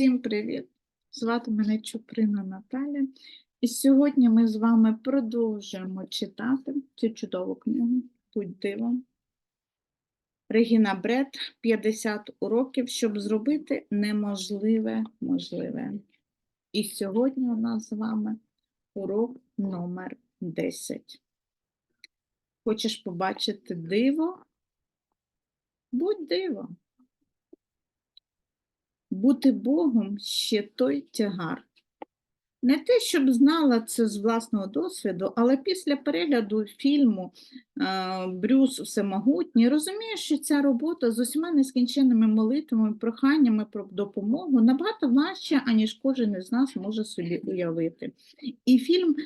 Всім привіт! Звати мене Чуприна Наталя, і сьогодні ми з вами продовжуємо читати цю чудову книгу Будь дивом. Регіна Бред 50 уроків, щоб зробити неможливе можливе. І сьогодні у нас з вами урок номер 10. Хочеш побачити диво? Будь диво. Бути Богом ще той тягар. Не те, щоб знала це з власного досвіду, але після перегляду фільму е, Брюс Всемогутній розумію, що ця робота з усіма нескінченними молитвами, проханнями про допомогу набагато важча, аніж кожен із нас може собі уявити. І фільм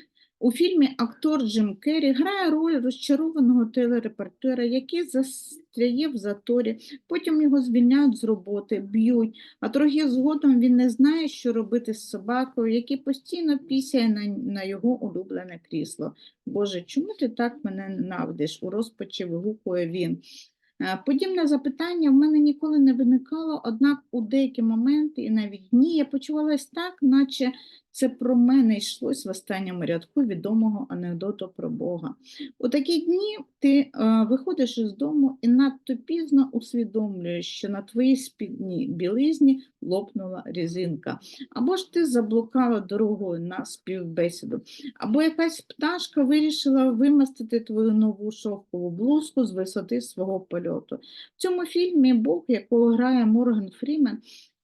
у фільмі актор Джим Керрі грає роль розчарованого телерепортера, який застряє в заторі, потім його звільняють з роботи, б'ють, а трохи згодом він не знає, що робити з собакою, який постійно пісяє на, на його улюблене крісло. Боже, чому ти так мене ненавидиш? у розпачі вигукує він. Е, Подібне запитання в мене ніколи не виникало, однак у деякі моменти і навіть дні я почувалась так, наче це про мене йшлось в останньому рядку відомого анекдоту про Бога. У такі дні ти е, виходиш із дому і надто пізно усвідомлюєш, що на твоїй спідній білизні лопнула різинка, або ж ти заблукала дорогою на співбесіду, або якась пташка вирішила вимастити твою нову шовкову блузку з висоти свого польоту. В цьому фільмі Бог, якого грає Морган Фрімен,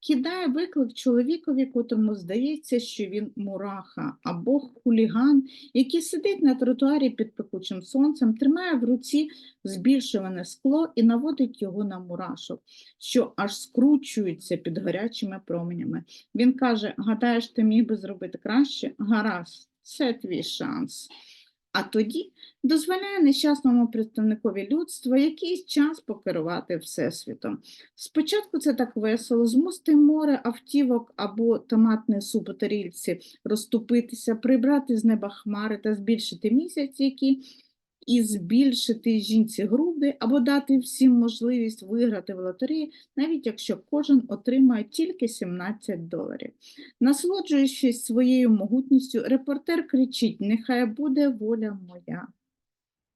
кидає виклик чоловікові, котрому здається, що він мураха, або хуліган, який сидить на тротуарі під пекучим сонцем, тримає в руці збільшуване скло і наводить його на мурашок, що аж скручується під гарячими променями. Він каже: Гадаєш, ти міг би зробити краще? Гаразд, це твій шанс. А тоді дозволяє нещасному представникові людства якийсь час покерувати Всесвітом. Спочатку це так весело, змусти море автівок або томатний суп у тарільці розступитися, прибрати з неба хмари та збільшити місяць, який і збільшити жінці груди, або дати всім можливість виграти в лотереї, навіть якщо кожен отримає тільки 17 доларів. Насолоджуючись своєю могутністю, репортер кричить: Нехай буде воля моя.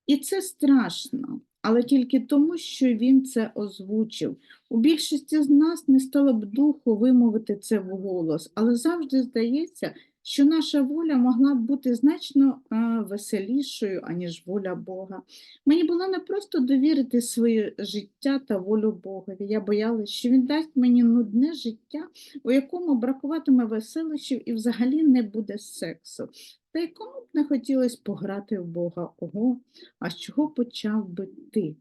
І це страшно, але тільки тому, що він це озвучив. У більшості з нас не стало б духу вимовити це вголос, але завжди здається, що наша воля могла б бути значно веселішою, аніж воля Бога. Мені було не просто довірити своє життя та волю Богові. Я боялась, що він дасть мені нудне життя, у якому бракуватиме веселощів і взагалі не буде сексу. Та й кому б не хотілося пограти в Бога? Ого, а з чого почав би ти?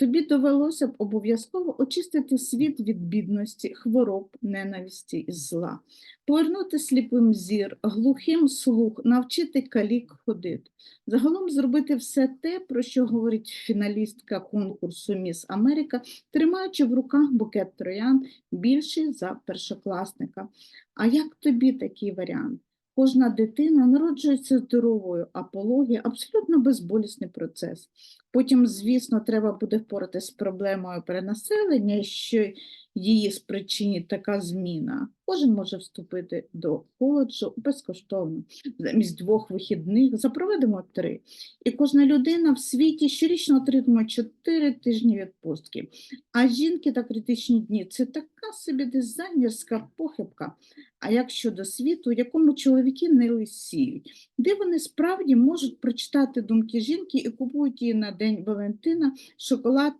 Тобі довелося б обов'язково очистити світ від бідності, хвороб, ненависті і зла, повернути сліпим зір, глухим слух, навчити калік ходити. Загалом зробити все те, про що говорить фіналістка конкурсу Міс Америка, тримаючи в руках букет троян більший за першокласника. А як тобі такий варіант? Кожна дитина народжується здоровою, а пологи – абсолютно безболісний процес. Потім, звісно, треба буде впоратися з проблемою перенаселення, що її спричинить така зміна. Кожен може вступити до коледжу безкоштовно. Замість двох вихідних запровадимо три. І кожна людина в світі щорічно отримує 4 тижні відпустки. А жінки та критичні дні це така собі дизайнерська похибка. А як щодо світу, в якому чоловіки не лисіють, де вони справді можуть прочитати думки жінки і купують її на День Валентина шоколад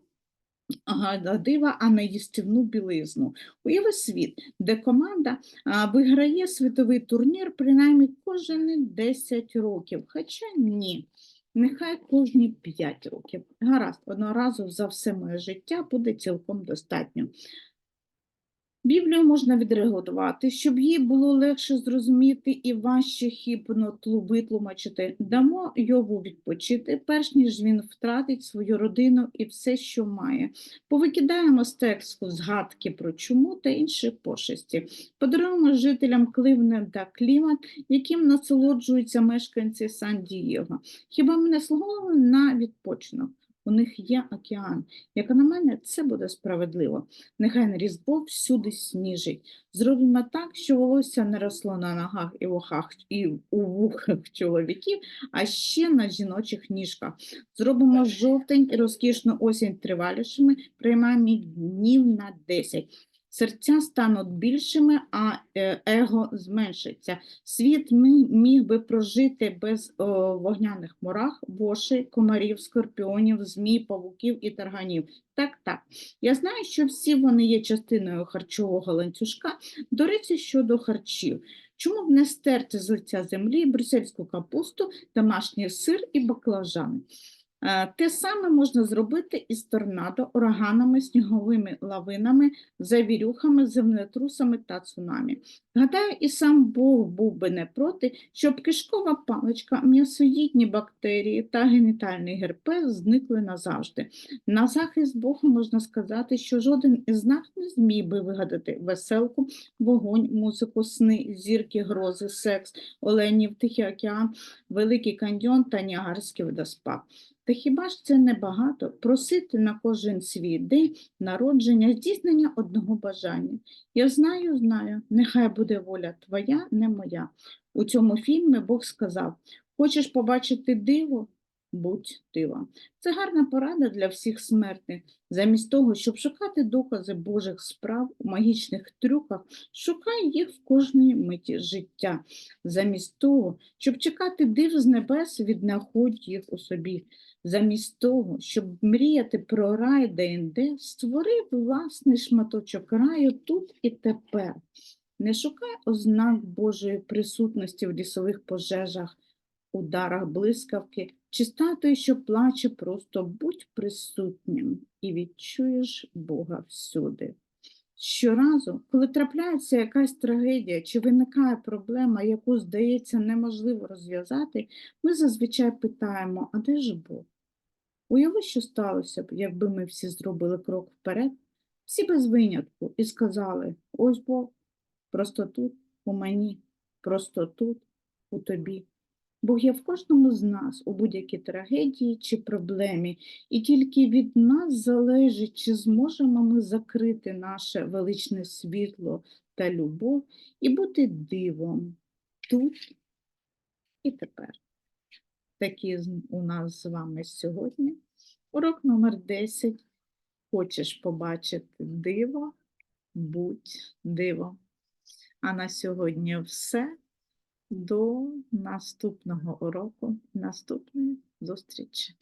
дива, а не їстівну білизну. Уяви світ, де команда виграє світовий турнір принаймні кожні 10 років. Хоча ні. Нехай кожні 5 років. Гаразд, одного разу за все моє життя буде цілком достатньо. Біблію можна відрегулювати, щоб їй було легше зрозуміти і важче хібно витлумачити. Дамо Йову відпочити, перш ніж він втратить свою родину і все, що має. Повикидаємо з тексту згадки про чуму та інші пошесті. Подаруємо жителям Кливнеда клімат, яким насолоджуються мешканці Сан-Дієго. Хіба ми не слугуємо на відпочинок? У них є океан. Як на мене, це буде справедливо. Нехай на Різдво всюди сніжить. Зробимо так, що волосся не росло на ногах і вухах, і у вухах чоловіків, а ще на жіночих ніжках. Зробимо жовтень і розкішну осінь тривалішими, приймаємо днів на 10. Серця стануть більшими, а е, его зменшиться. Світ міг би прожити без вогняних мурах, вошей, комарів, скорпіонів, змій, павуків і тарганів. Так, так. Я знаю, що всі вони є частиною харчового ланцюжка. До речі, щодо харчів. Чому б не стерти з лиця землі брюссельську капусту, домашній сир і баклажани? Е, Те саме можна зробити із торнадо, ураганами, сніговими лавинами, завірюхами, землетрусами та цунамі. Гадаю, і сам Бог був би не проти, щоб кишкова паличка, м'ясоїдні бактерії та генітальний герпес зникли назавжди. На захист Бога можна сказати, що жоден із нас не зміг би вигадати веселку, вогонь, музику, сни, зірки, грози, секс, оленів, Тихий океан, Великий каньйон та Ніагарський водоспад. Та хіба ж це не багато просити на кожен свій день народження здійснення одного бажання? Я знаю, знаю, нехай буде воля твоя, не моя. У цьому фільмі Бог сказав: Хочеш побачити диво? Будь дивом. Це гарна порада для всіх смертних. Замість того, щоб шукати докази Божих справ у магічних трюках, шукай їх в кожній миті життя. Замість того, щоб чекати див з небес, віднаходь їх у собі. Замість того, щоб мріяти про рай де-інде, створи власний шматочок раю тут і тепер. Не шукай ознак Божої присутності в лісових пожежах, ударах блискавки чи статуї, що плаче, просто будь присутнім і відчуєш Бога всюди. Щоразу, коли трапляється якась трагедія чи виникає проблема, яку, здається, неможливо розв'язати, ми зазвичай питаємо, а де ж Бог? Уяви, що сталося б, якби ми всі зробили крок вперед, всі без винятку, і сказали, ось Бог, просто тут, у мені, просто тут, у тобі. Бог є в кожному з нас у будь-якій трагедії чи проблемі, і тільки від нас залежить, чи зможемо ми закрити наше величне світло та любов і бути дивом тут і тепер. Такі у нас з вами сьогодні. Урок номер 10. Хочеш побачити диво? Будь диво. А на сьогодні все. До наступного уроку, наступної зустрічі.